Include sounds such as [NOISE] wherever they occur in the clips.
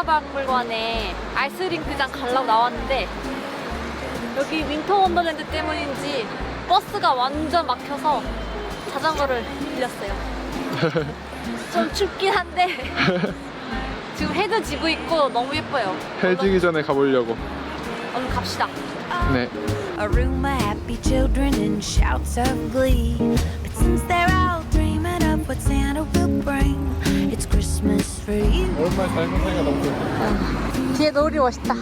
탐사박물관에 아이스링크장 가려고 나왔는데 여기 윈터 원더랜드 때문인지 버스가 완전 막혀서 자전거를 빌렸어요. [LAUGHS] 좀 춥긴 한데 [LAUGHS] 지금 해도 지고 있고 너무 예뻐요. 해지기 전에 가보려고. 얼른 갑시다. 네. A room of happy children and shouts of glee. But since they're all dreaming of what Santa will bring, 오랜만에 자전거 타니까 너무 좋다. 뒤에 노을이 멋있다.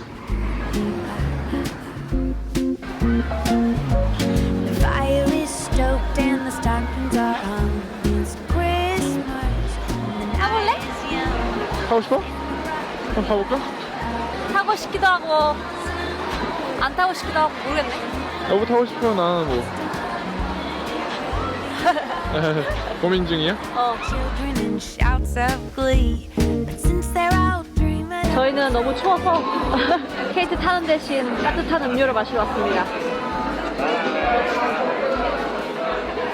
The fire is stoked and the stockings are hung. It's Christmas. And the 타볼래? night is young. 타고 싶어? 한번 타볼까? 타고 싶기도 하고 안 타고 싶기도 하고 모르겠네. 여보 타고 싶으면 나는 뭐. 고민 중이야? 어. Children and shouts of glee. 저희는 너무 추워서 [LAUGHS] 스케이트 타는 대신 따뜻한 음료를 마시러 왔습니다.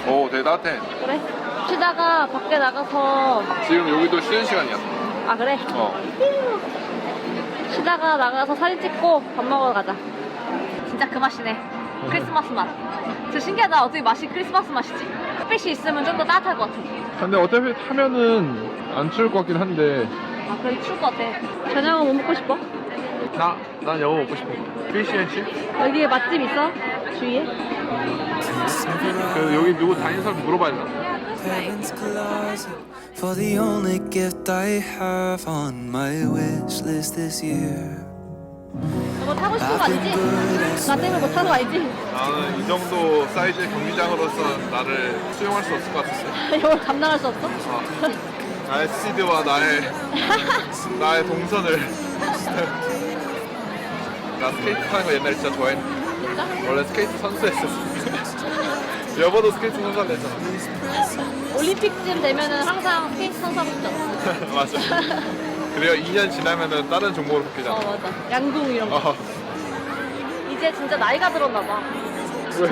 오, 되게 따뜻해. 그래? 쉬다가 밖에 나가서 지금 여기도 쉬는 시간이야. 아 그래? 어. 쉬다가 나가서 사진 찍고 밥 먹으러 가자. 진짜 그 맛이네. 크리스마스 맛. 진짜 신기하다. 어떻게 맛이 크리스마스 맛이지? 햇빛이 있으면 좀 더 따뜻할 것 같아. 근데 어차피 타면은 안 추울 것 같긴 한데. 아 그래 추울 것 같아. 저녁은 뭐 먹고 싶어? 나, 난 영어 먹고 싶어. 피시앤칩? 여기에 맛집 있어? 주위에? 그래서 여기 누구 다니는 사람 물어봐야 되나? heaven's closet for the only gift I have on my wish list this year. 이거 타고 싶은 거 아니지? 나 때문에 못 타는 거 아니지? 나는 이 정도 사이즈의 경기장으로서 나를 수용할 수 없을 것 같았어요. 이걸 [LAUGHS] 감당할 수 없어? 어. 나의 스피드와 나의 [LAUGHS] 나의 동선을 나 스케이트 타는 거 옛날에 진짜 좋아했는데? 원래 스케이트 선수였었어 여보도 스케이트 선수 한다 했잖아 올림픽쯤 되면은 항상 스케이트 선수하고 싶잖아. [LAUGHS] 맞아 그래요 2년 지나면은 다른 종목으로 어 바뀌잖아 맞아. 양궁 이런 거. 어. 이제 진짜 나이가 들었나 봐. 왜?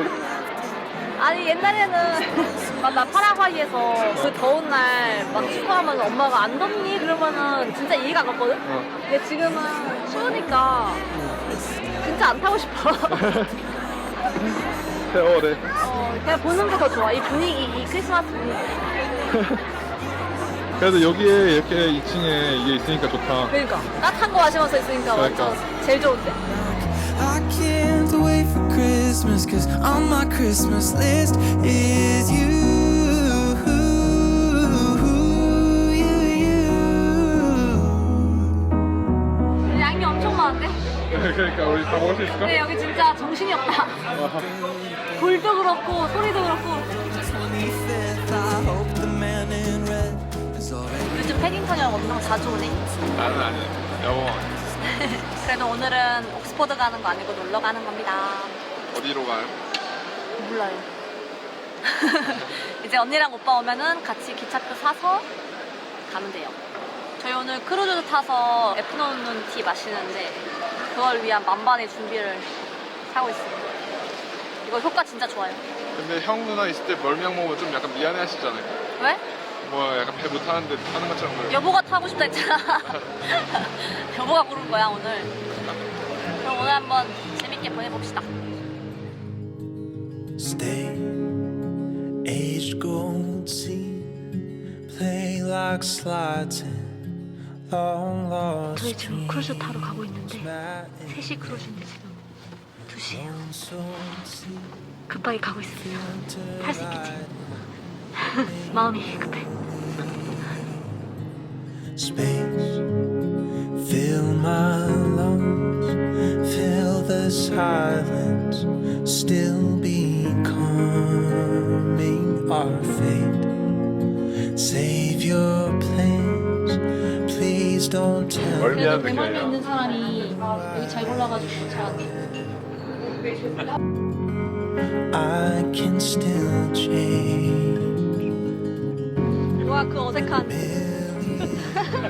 아니 옛날에는 막 나 파라과이에서 그 더운 날 막 축구하 면 엄마가 안 덥니? 그러면은 진짜 이해가 안 갔거든? 어. 근데 지금은 추우니까 진짜 안 타고 싶어. 세월에 어, 그냥 보는 게 더 좋아. 이 분위기, 이 크리스마스 분위기. [LAUGHS] 그래도 여기에 이렇게 2층에 이게 있으니까 좋다 그러니까 따뜻한 거 마시면서 있으니까 그러니까. 완전 제일 좋은데? I can't wait for Christmas, cause on my Christmas list is you. 그러니까 우리 다 먹을 수 있을까? 근데 여기 진짜 정신이 없다. [LAUGHS] 불도 그렇고 소리도 그렇고 25th, I hope the man in red is already. 요즘 패딩턴이랑 엄청 자주 오네. 나는 아니야 여보 [LAUGHS] 그래도 오늘은 옥스퍼드 가는 거 아니고 놀러 가는 겁니다. 어디로 가요? 몰라요. [LAUGHS] 이제 언니랑 오빠 오면은 같이 기차표 사서 가면 돼요. 저희 오늘 크루즈 타서 애프터눈 티 마시는데 그걸 위한 만반의 준비를 하고 있습니다. 이거 효과 진짜 좋아요. 근데 형 누나 있을 때 멀미약 먹으면 좀 약간 미안해 하시잖아요 왜? 뭐 약간 배못 타는데 타는 것처럼 그래요. 여보가 타고 싶다 했잖아. [LAUGHS] 여보가 부른 거야 오늘. 그럼 오늘 한번 재밌게 보내봅시다. Stay, aged gold sea, play like lost 저희 지금 크루즈 타러 가고 있는데 dreams. 3시 크루즈인데 지금 2시에요. So see 급하게 가고 있습니다. 탈 수 있겠지? 마음이 급해. space, fill my lungs, fill the silence, still becoming our fate. Save your please don't tell. 마음에 아니라 있는 사람이 여기 잘 골라가지고 잘하네. I can still change. 와, 그 어색한.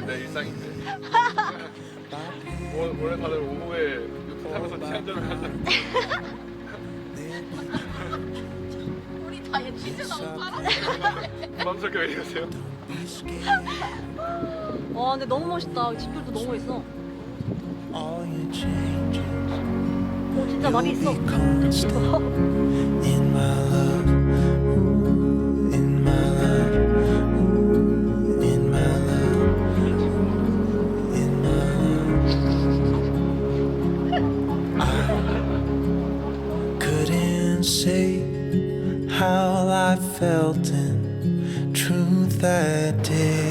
내 일상인데. [LAUGHS] 원- 원래 다들 오후에 유튜브 하면서 티 한잔을 하잖아. [LAUGHS] 우리 다얘 치즈 너무 빨아. 부담스럽게 왜 이러세요? [LAUGHS] [LAUGHS] 와 근데 너무 멋있다. 집들도 너무 멋있어. all your changes. 오 진짜 많이 있어. [LAUGHS] In my love,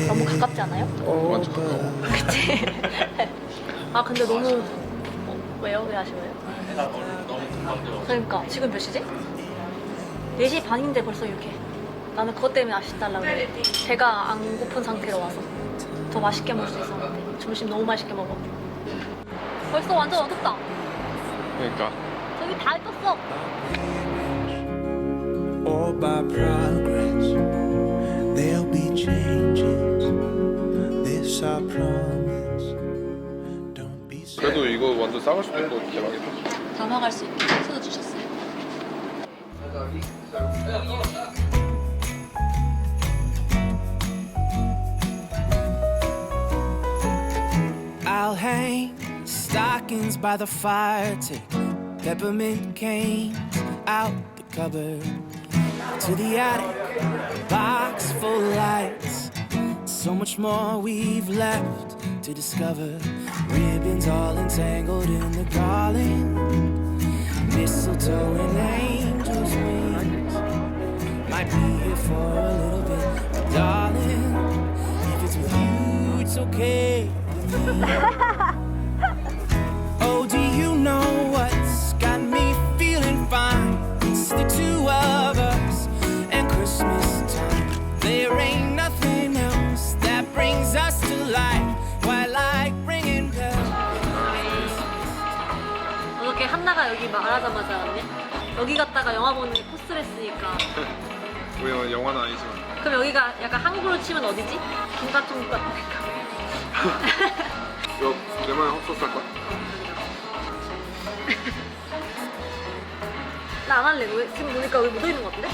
너무 가깝지 않아요? 완전 but 그치? [LAUGHS] 아 근데 너무 어, 왜요? 왜 아쉬워요? 그러니까 지금 몇 시지? 4시 반인데 벌써 이렇게 나는 그것 때문에 아쉽달라고 그래 배가 안 고픈 상태로 와서 더 맛있게 먹을 수 있었는데 점심 너무 맛있게 먹어 벌써 완전 어둡다 그러니까 저기 다 떴어 or by progress. 싸갈 수도 있고 대박이다 담아갈 수 있게 소스 주셨어요 I'll hang stockings by the fire, take peppermint canes out the cupboard to the attic, box full of lights. So much more we've left to discover. Ribbons all entangled in the garland, mistletoe and angels' wings. Might be here for a little bit, 한나가 여기 말하자마자 왔네 여기 갔다가 영화 보는 게 코스랬으니까 [LAUGHS] 우리는 영화는 아니지만 그럼 여기가 약간 한국으로 치면 어디지? 김가총 같으니까 이거 내 말에 헛소스 할까? [LAUGHS] 나안 할래 왜? 지금 보니까 여기 묻어있는 것 같은데?